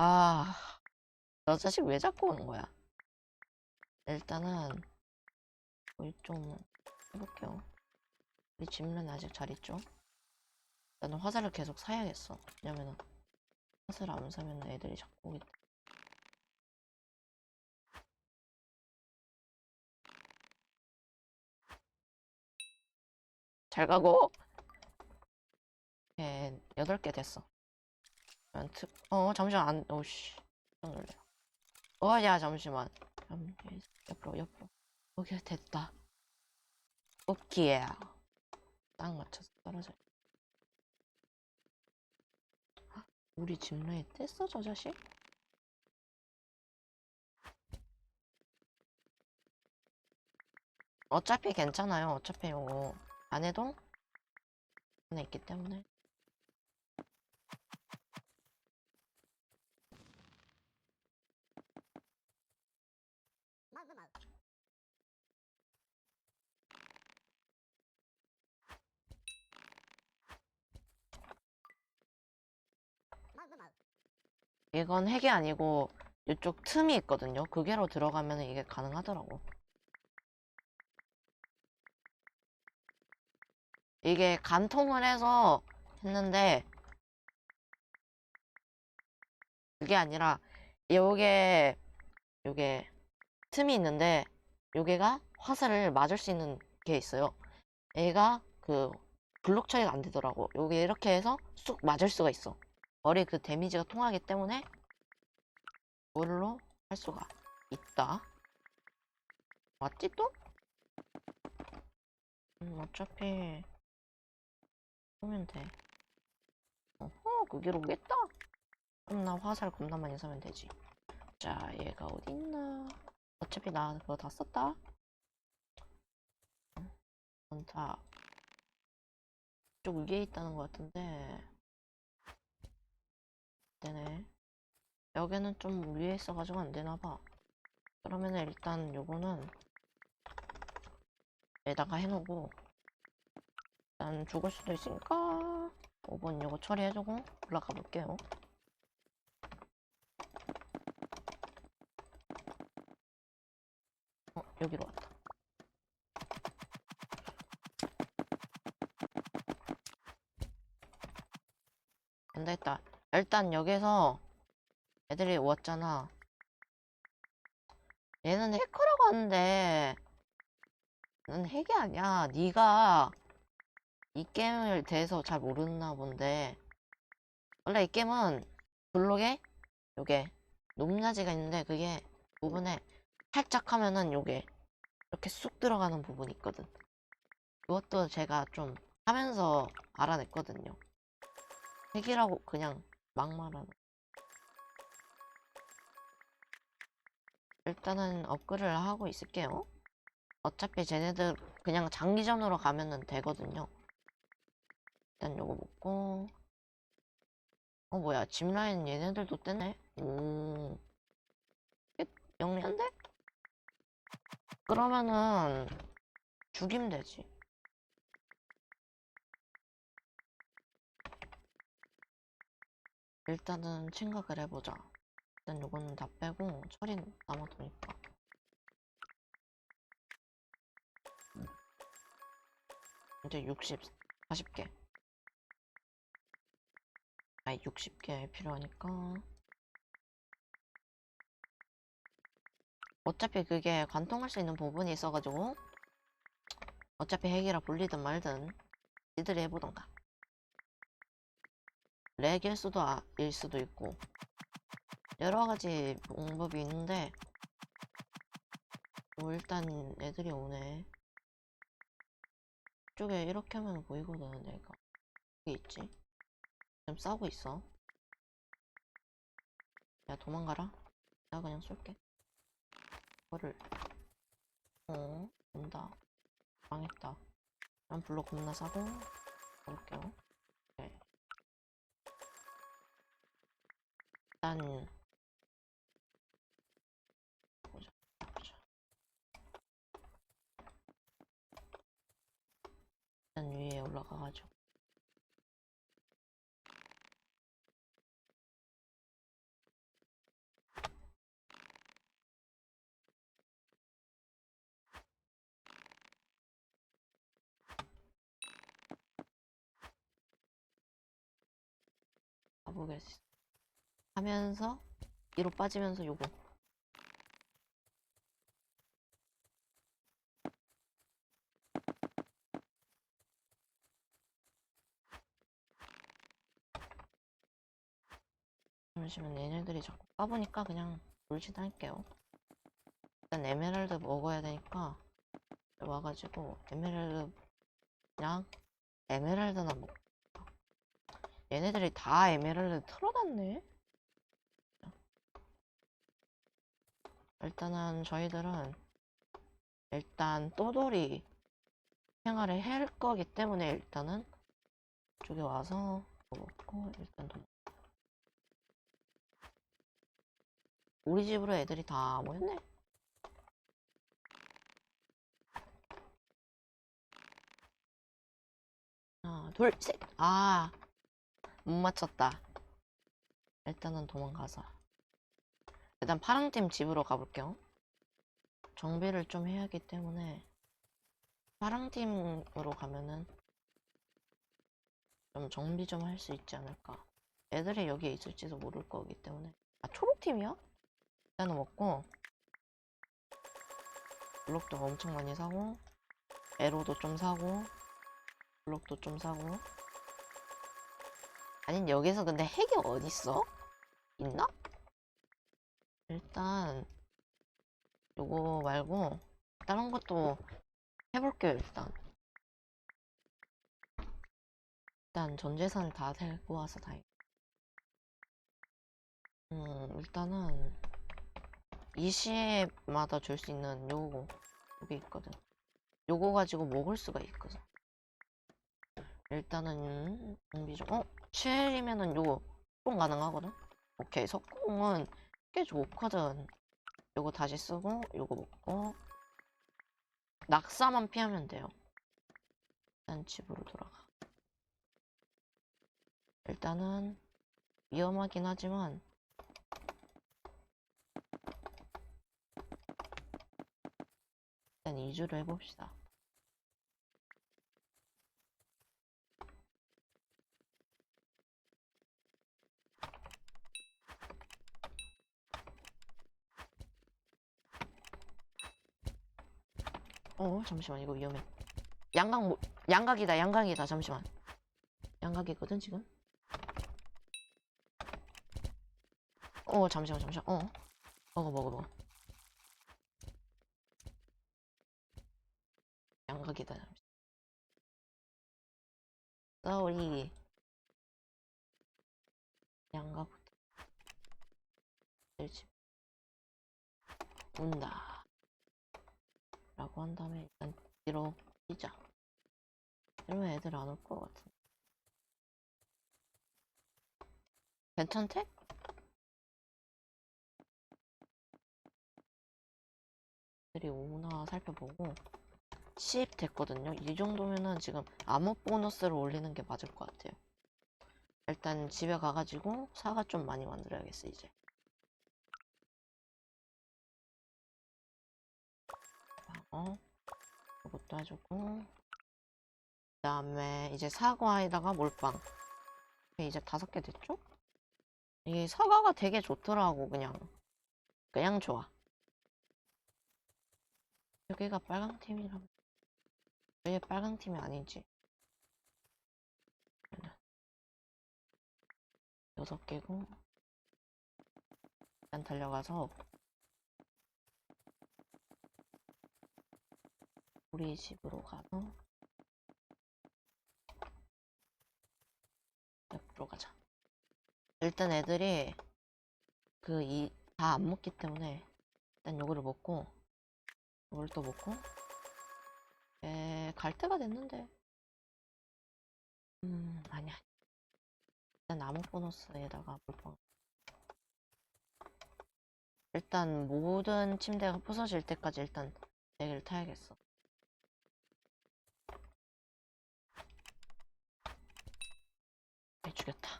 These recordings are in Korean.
아, 너 자식 왜 자꾸 오는 거야? 일단은 우리 좀 해볼게요. 우리 집은 아직 잘 있죠? 나는 화살을 계속 사야겠어. 왜냐면은 화살을 안 사면 애들이 자꾸 때문에. 잘 가고. 예, 여덟 개 됐어. 특, 어, 잠시만, 안, 오씨. 깜짝 놀래요. 어, 야, 잠시만. 잠, 옆으로, 옆으로. 오케이, 됐다. 오케이. 딱 맞춰서 떨어져. 헉, 우리 집내에 뗐어, 저 자식? 어차피 괜찮아요. 어차피 요거 안 해도 안에 있기 때문에. 이건 핵이 아니고 이쪽 틈이 있거든요. 그게로 들어가면 이게 가능하더라고. 이게 간통을 해서 했는데 그게 아니라 요게 요게 틈이 있는데 요게가 화살을 맞을 수 있는 게 있어요. 얘가 그 블록 처리가 안 되더라고. 요게 이렇게 해서 쑥 맞을 수가 있어. 머리 그 데미지가 통하기 때문에 이걸로 할 수가 있다. 맞지 또? 음, 어차피 오면 돼. 어허, 그기로 오겠다. 그럼 나 화살 겁나 많이 사면 되지. 자, 얘가 어디 있나? 어차피 나 그거 다 썼다. 어, 다 이쪽 위에 있다는 것 같은데. 되네. 여기는 좀 위에 있어가지고 안 되나 봐. 그러면 은 일단 요거는 에다가 해놓고 일단 죽을 수도 있으니까 5번 요거 처리해주고 올라가 볼게요. 어, 여기로 왔다. 안 됐다. 일단 여기서 애들이 왔잖아. 얘는 해커라고 하는데 는 핵이 아니야. 네가 이 게임을 대해서 잘 모르나 본데 원래 이 게임은 블록에 요게 높낮이가 있는데 그게 부분에 살짝 하면은 요게 이렇게 쑥 들어가는 부분이 있거든. 그것도 제가 좀 하면서 알아냈거든요. 핵이라고 그냥 막 말하는. 일단은 업글을 하고 있을게요. 어차피 쟤네들 그냥 장기전으로 가면은 되거든요. 일단 요거 먹고 어 뭐야 짚라인 얘네들도 떼네 오 끝? 영리한데? 그러면은 죽이면 되지 일단은 생각을 해보자. 일단 요거는 다 빼고 처리 남아도니까. 이제 60, 40개. 아니 60개 필요하니까. 어차피 그게 관통할 수 있는 부분이 있어가지고 어차피 핵이라 불리든 말든 니들이 해보던가 렉일 수도 아, 일 수도 있고 여러 가지 방법이 있는데 뭐 일단 애들이 오네 이쪽에 이렇게 하면 보이거든 내가 여기 있지 지금 싸우고 있어. 야, 도망가라. 내가 그냥 쏠게. 이거를, 어, 온다. 망했다. 난 블록 겁나 싸고, 가볼게요. 일단 보자 보자. 일단 위에 올라가가지고. 가보겠습니다. 하면서 뒤로 빠지면서 요거. 잠시만 얘네들이 자꾸 까보니까 그냥 돌진할게요. 일단 에메랄드 먹어야 되니까 와가지고 에메랄드 그냥 에메랄드나 먹. 얘네들이 다 에메랄드 털어놨네. 일단은 저희들은 일단 또돌이 생활을 할 거기 때문에 일단은 이쪽에 와서 먹고 일단 도 우리 집으로 애들이 다 모였네. 하나, 둘, 셋. 아, 못 맞췄다. 일단은 도망가자. 일단 파랑팀 집으로 가볼게요. 정비를 좀 해야 하기 때문에 파랑팀으로 가면은 좀 정비 좀 할 수 있지 않을까. 애들이 여기에 있을지도 모를 거기 때문에. 아, 초록팀이야? 일단은 먹고 블록도 엄청 많이 사고 에로도 좀 사고 블록도 좀 사고 아닌 여기서 근데 핵이 어딨어? 있나? 일단 요거 말고 다른 것도 해볼게요 일단. 일단 전 재산을 다 들고 와서 다행. 음 일단은 이 시에마다 줄 수 있는 요거 요게 있거든. 요거 가지고 먹을 수가 있거든. 일단은 정비 좀 어? 7이면은 요거 석공 가능하거든? 오케이 석공은 꽤 좋거든 요거 다시 쓰고 요거 먹고 낙사만 피하면 돼요. 일단 집으로 돌아가. 일단은 위험하긴 하지만 일단 이주를 해봅시다 어 잠시만 이거 위험해. 양각 뭐 양각이다 양각이다 잠시만. 양각이거든 지금? 어 잠시만 잠시만. 어. 먹어 먹어 먹어. 양각이다 잠시. 쏘리 양각부터 일집. 온다 라고 한 다음에 일단 뒤로 뛰자. 이러면 애들 안 올 것 같은데. 괜찮대? 애들이 오나 살펴보고. 10 됐거든요. 이 정도면은 지금 암호 보너스를 올리는 게 맞을 것 같아요. 일단 집에 가가지고 사과 좀 많이 만들어야겠어 이제 어 이것도 해주고. 그 다음에 이제 사과에다가 몰빵. 이제 다섯 개 됐죠? 이게 사과가 되게 좋더라고 그냥. 그냥 좋아. 여기가 빨강 팀이라면 왜 빨강 팀이 아니지? 여섯 개고. 일단 달려가서 우리 집으로 가서 옆으로 가자. 일단 애들이 그 이 다 안 먹기 때문에 일단 요거를 먹고 이걸 또 먹고. 에, 갈 때가 됐는데. 음 아니야. 일단 나무 보너스에다가 물방 일단 모든 침대가 부서질 때까지 일단 내기를 타야겠어 죽였다.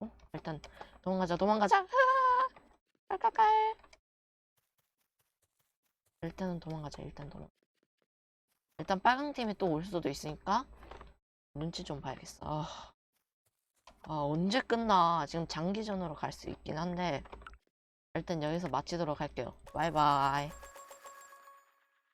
어? 일단 도망가자, 도망가자. 깔깔깔. 일단은 도망가자, 일단 도망. 일단 빨강 팀이 또 올 수도 있으니까 눈치 좀 봐야겠어. 아, 아, 언제 끝나? 지금 장기전으로 갈 수 있긴 한데 일단 여기서 마치도록 할게요. 바이바이.